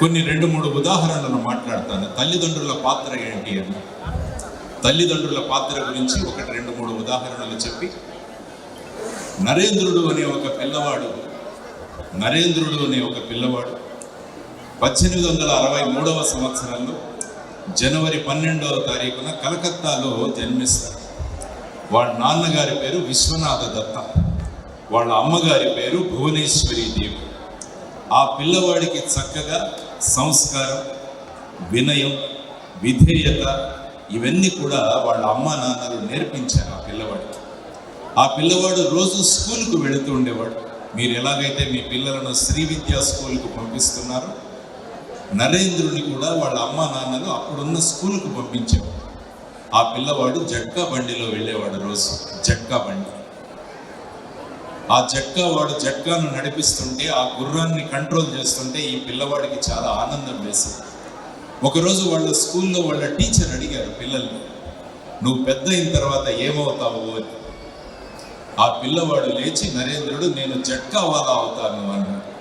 కొన్ని రెండు మూడు ఉదాహరణలను మాట్లాడతాను. తల్లిదండ్రుల పాత్ర ఏంటి అని. తల్లిదండ్రుల పాత్ర గురించి ఒకటి రెండు మూడు ఉదాహరణలు చెప్పి. నరేంద్రుడు అనే ఒక పిల్లవాడు. నరేంద్రుడు అనే ఒక పిల్లవాడు. పద్దెనిమిది వందల అరవై మూడవ సంవత్సరంలో జనవరి పన్నెండవ తారీఖున కలకత్తాలో జన్మిస్తాడు వాళ్ళ నాన్నగారి పేరు విశ్వనాథ దత్త. వాళ్ళ అమ్మగారి పేరు భువనేశ్వరి దేవి. ఆ పిల్లవాడికి చక్కగా సంస్కారం వినయం విధేయత ఇవన్నీ కూడా వాళ్ళ అమ్మ నాన్నలు నేర్పించారు ఆ పిల్లవాడికి. ఆ పిల్లవాడు రోజు స్కూల్కు వెళుతూ ఉండేవాడు. మీరు ఎలాగైతే మీ పిల్లలను శ్రీ విద్యా స్కూల్కు పంపిస్తున్నారో నరేంద్రుని కూడా వాళ్ళ అమ్మ నాన్నలు అప్పుడున్న స్కూల్కు పంపించారు ఆ పిల్లవాడు జట్కా బండిలో వెళ్ళేవాడు రోజు జట్కా బండి. ఆ జట్కా వాడు జట్కాను నడిపిస్తుంటే ఆ గుర్రాన్ని కంట్రోల్ చేస్తుంటే ఈ పిల్లవాడికి చాలా ఆనందం వేసింది. ఒకరోజు వాళ్ళ స్కూల్లో వాళ్ళ టీచర్ అడిగారు పిల్లల్ని నువ్వు పెద్ద అయిన తర్వాత ఏమవుతావు? అని. ఆ పిల్లవాడు లేచి నరేంద్రుడు నేను జట్కావాలా అవుతాను అన్నాడు.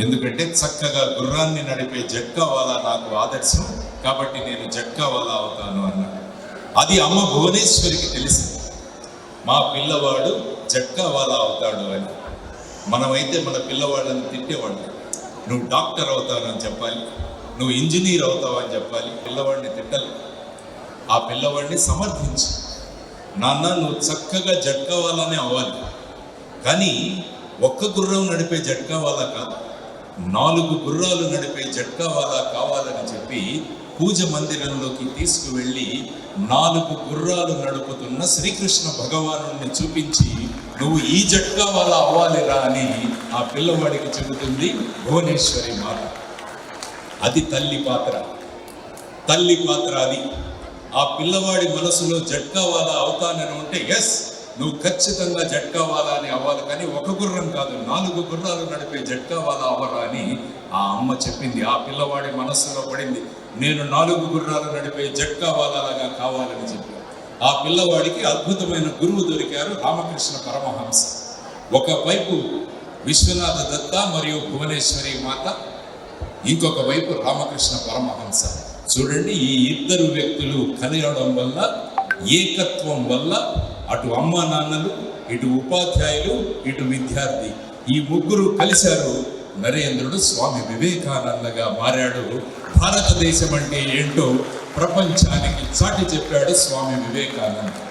ఎందుకంటే చక్కగా గుర్రాన్ని నడిపే జట్కావాలా నాకు ఆదర్శం కాబట్టి నేను జట్కావాలా అవుతాను అన్నాడు. అది అమ్మ భువనేశ్వరికి తెలిసింది. మా పిల్లవాడు జట్కా వాలా అవుతాడు అని. మనమైతే మన పిల్లవాళ్ళని తిట్టేవాడు నువ్వు డాక్టర్ అవుతావని చెప్పాలి. నువ్వు ఇంజనీర్ అవుతావని చెప్పాలి. పిల్లవాడిని తిట్టాలి. ఆ పిల్లవాడిని సమర్థించు. నాన్న నువ్వు చక్కగా జట్కావాలనే అవ్వాలి. కానీ ఒక్క గుర్రం నడిపే జట్కా కాదు. నాలుగు గుర్రాలు నడిపే జట్కావాలా కావాలని చెప్పి పూజ మందిరంలోకి తీసుకువెళ్ళి నాలుగు గుర్రాలు నడుపుతున్న శ్రీకృష్ణ భగవాను చూపించి నువ్వు ఈ జట్కా వాళ్ళ అవ్వాలిరా అని ఆ పిల్లవాడికి చెబుతుంది భువనేశ్వరి మాత. అది తల్లి పాత్ర. తల్లి పాత్ర అది. ఆ పిల్లవాడి మనసులో జట్కా వాలా అవుతానని ఉంటే ఎస్ నువ్వు ఖచ్చితంగా జట్కావాలా అని అవ్వాలి కానీ ఒక గుర్రం కాదు నాలుగు గుర్రాలు నడిపే జట్కావాలా అవ్వరా అని ఆ అమ్మ చెప్పింది. ఆ పిల్లవాడి మనస్సులో పడింది. నేను నాలుగు గుర్రాలు నడిపే జట్కావాలాగా కావాలని చెప్పి. ఆ పిల్లవాడికి అద్భుతమైన గురువు దొరికారు రామకృష్ణ పరమహంస. ఒకవైపు విశ్వనాథ దత్త మరియు భువనేశ్వరి మాత ఇంకొక వైపు రామకృష్ణ పరమహంస. చూడండి ఈ ఇద్దరు వ్యక్తులు కలియడం వల్ల ఏకత్వం వల్ల అటు అమ్మ నాన్నలు ఇటు ఉపాధ్యాయులు ఇటు విద్యార్థి. ఈ ముగ్గురు కలిశారు. నరేంద్రుడు స్వామి వివేకానందగా మారాడు. భారతదేశం అంటే ఏంటో ప్రపంచానికి చాటి చెప్పాడు స్వామి వివేకానంద.